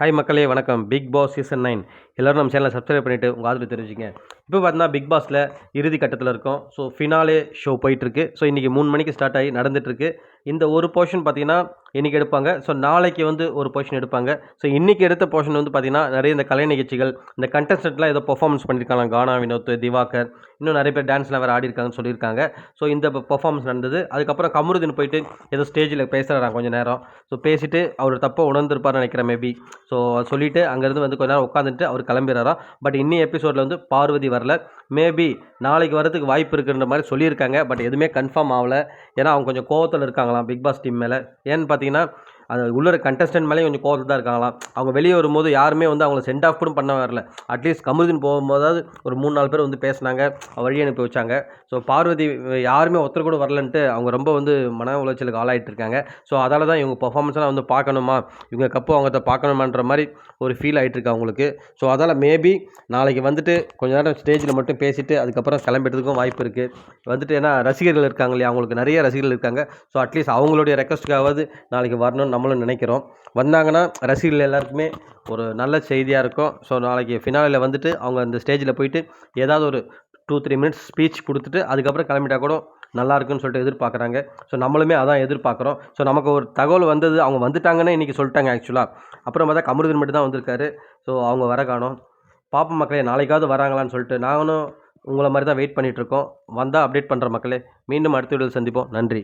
Hi மக்களே வணக்கம். Big Boss season nine எல்லோரும் நம்ம சேனலை சப்ஸ்கிரைப் பண்ணிவிட்டு உங்கள் ஆதரவு தெரிவிச்சிங்க இப்போ பார்த்தீங்கன்னா பிக் பாஸில் இறுதி கட்டத்தில் இருக்கோம். ஸோ ஃபினாலே ஷோ போயிட்டுருக்கு. ஸோ இன்றைக்கி மூணு மணிக்கு ஸ்டார்ட் ஆகி நடந்துகிட்ருக்கு இந்த ஒரு போர்ஷன் பார்த்தீங்கன்னா இன்றைக்கி எடுப்பாங்க. ஸோ நாளைக்கு வந்து ஒரு போர்ஷன் எடுப்பாங்க. ஸோ இன்றைக்கி எடுத்த போர்ஷன் வந்து பார்த்திங்கன்னா நிறைய இந்த கலை நிகழ்ச்சிகள் இந்த கண்டஸ்டன்ட்லாம் ஏதோ பர்ஃபார்மன்ஸ் பண்ணியிருக்காங்க கானா வினோத் திவாகர் இன்னும் நிறைய பேர் டான்ஸ்லாம் வேறு ஆடி இருக்காங்கன்னு சொல்லியிருக்காங்க. ஸோ இந்த பெர்ஃபார்மன்ஸ் நடந்தது. அதுக்கப்புறம் கமருதீன் போயிட்டு ஏதோ ஸ்டேஜில் பேசுகிறாராம் கொஞ்சம் நேரம். ஸோ பேசிவிட்டு அவர் தப்பாக உணர்ந்திருப்பார்னு நினைக்கிறேன் மேபி ஸோ சொல்லிவிட்டு அங்கேருந்து வந்து கொஞ்ச நேரம் உட்காந்துட்டு அவர் கிளம்பிடுறாராம். பட் இன்னி எபிசோடில் வந்து பார்வதி வரல. மேபி நாளைக்கு வரதுக்கு வாய்ப்பு இருக்குன்ற மாதிரி சொல்லியிருக்காங்க. பட் எதுவுமே கன்ஃபார்ம் ஆகலை. ஏன்னா அவங்க கொஞ்சம் கோவத்தில் இருக்காங்களாம் பிக் பாஸ் டீம் மேலே. ஏன்னு பார்த்தீங்கன்னா அது உள்ள கண்டஸ்டன்ட் மேலேயும் கொஞ்சம் கோவத்தில் தான் இருக்காங்களாம். அவங்க வெளியே வரும்போது யாருமே வந்து அவங்கள சென்ட் ஆஃப் கூட பண்ண வரல. அட்லீஸ்ட் கமருதீன் போகும்போதாவது ஒரு மூணு நாலு பேர் வந்து பேசினாங்க வழி அனுப்பி வச்சாங்க. ஸோ பார்வதி யாருமே ஒருத்தர் கூட வரலன்ட்டு அவங்க ரொம்ப வந்து மன உளைச்சலுக்கு ஆளாயிட்டு இருக்காங்க. ஸோ அதால் தான் இவங்க பர்ஃபார்மன்ஸ்லாம் வந்து பார்க்கணுமா? இவங்க கப்பு அவங்க பார்க்கணுமான்ற மாதிரி ஒரு ஃபீல் ஆகிட்டு இருக்கு அவங்களுக்கு. ஸோ அதால் மேபி நாளைக்கு வந்துட்டு கொஞ்ச நேரம் ஸ்டேஜில் மட்டும் பேசிட்டு அதுக்கப்புறம் கிளம்பிட்டதுக்கும் வாய்ப்பு இருக்குது வந்துட்டு ஏன்னா ரசிகர்கள் இருக்காங்க இல்லையா? அவங்களுக்கு நிறைய ரசிகர்கள் இருக்காங்க. ஸோ அட்லீஸ்ட் அவங்களுடைய ரெக்வஸ்ட்டுக்காவது நாளைக்கு வரணும்னு நம்மளும் நினைக்கிறோம். வந்தாங்கன்னா ரசிகர்கள் எல்லாருக்குமே ஒரு நல்ல செய்தியாக இருக்கும். ஸோ நாளைக்கு ஃபினாலில் வந்துட்டு அவங்க அந்த ஸ்டேஜில் போயிட்டு ஏதாவது ஒரு டூ த்ரீ மினிட்ஸ் ஸ்பீச் கொடுத்துட்டு அதுக்கப்புறம் கிளம்பிட்டா கூட நல்லா இருக்குன்னு சொல்லிட்டு எதிர்பார்க்குறாங்க. ஸோ நம்மளுமே அதான் எதிர்பார்க்குறோம். ஸோ நமக்கு ஒரு தகவல் வந்தது அவங்க வந்துட்டாங்கன்னு இன்றைக்கி சொல்லிட்டாங்க ஆக்சுவலாக அப்புறம் பார்த்தா கமருதன் மட்டும் தான் வந்திருக்காரு. ஸோ அவங்க வர காணோம். பாப்ப மக்களே நாளைக்காவது வராங்களான்னு சொல்லிட்டு நானும் உங்களை மாதிரி தான் வெயிட் பண்ணிகிட்ருக்கோம் வந்தால் அப்டேட் பண்ணுற மக்களே மீண்டும் அடுத்த வீடியோவில் சந்திப்போம். நன்றி.